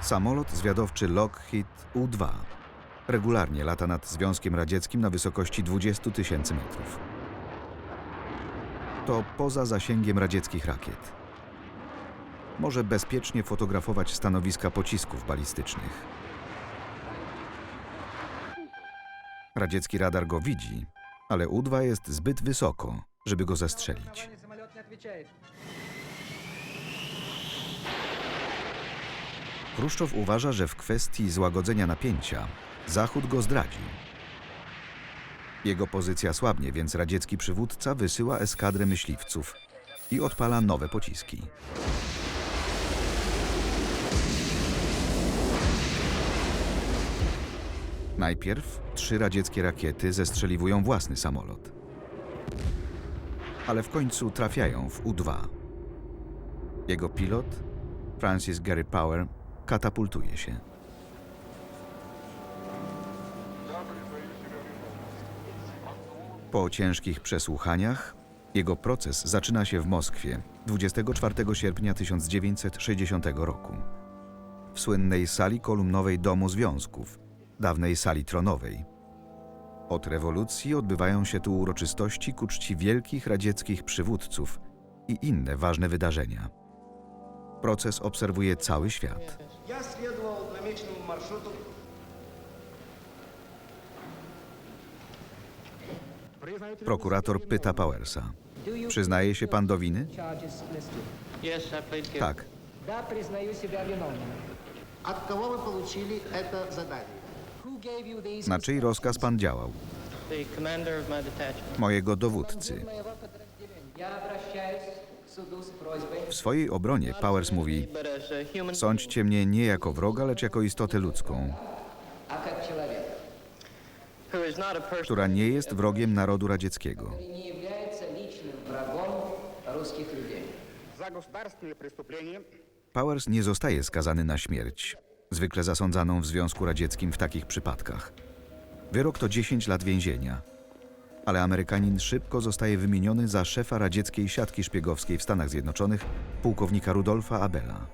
Samolot zwiadowczy Lockheed U-2 regularnie lata nad Związkiem Radzieckim na wysokości 20 tysięcy metrów. To poza zasięgiem radzieckich rakiet. Może bezpiecznie fotografować stanowiska pocisków balistycznych. Radziecki radar go widzi, ale U-2 jest zbyt wysoko, żeby go zestrzelić. Chruszczow uważa, że w kwestii złagodzenia napięcia Zachód go zdradził. Jego pozycja słabnie, więc radziecki przywódca wysyła eskadrę myśliwców i odpala nowe pociski. Najpierw trzy radzieckie rakiety zestrzeliwują własny samolot. Ale w końcu trafiają w U-2. Jego pilot, Francis Gary Power, katapultuje się. Po ciężkich przesłuchaniach jego proces zaczyna się w Moskwie 24 sierpnia 1960 roku. W słynnej sali kolumnowej Domu Związków, dawnej sali tronowej. Od rewolucji odbywają się tu uroczystości ku czci wielkich radzieckich przywódców i inne ważne wydarzenia. Proces obserwuje cały świat. Я следовал намеченному маршруту. Prokurator pyta Powersa. Do you Przyznaje się pan do winy? charges listed? Yes, I plead guilty. Tak. Да, признаю себя виновным. От кого вы получили это задание? Who gave you these Na czyj rozkaz pan działał? The commander of my detachment. Mojego dowódcy. W swojej obronie Powers mówi: Sądźcie mnie nie jako wroga, lecz jako istotę ludzką, która nie jest wrogiem narodu radzieckiego. Powers nie zostaje skazany na śmierć, zwykle zasądzaną w Związku Radzieckim w takich przypadkach. Wyrok to 10 lat więzienia. Ale Amerykanin szybko zostaje wymieniony za szefa radzieckiej siatki szpiegowskiej w Stanach Zjednoczonych, pułkownika Rudolfa Abela.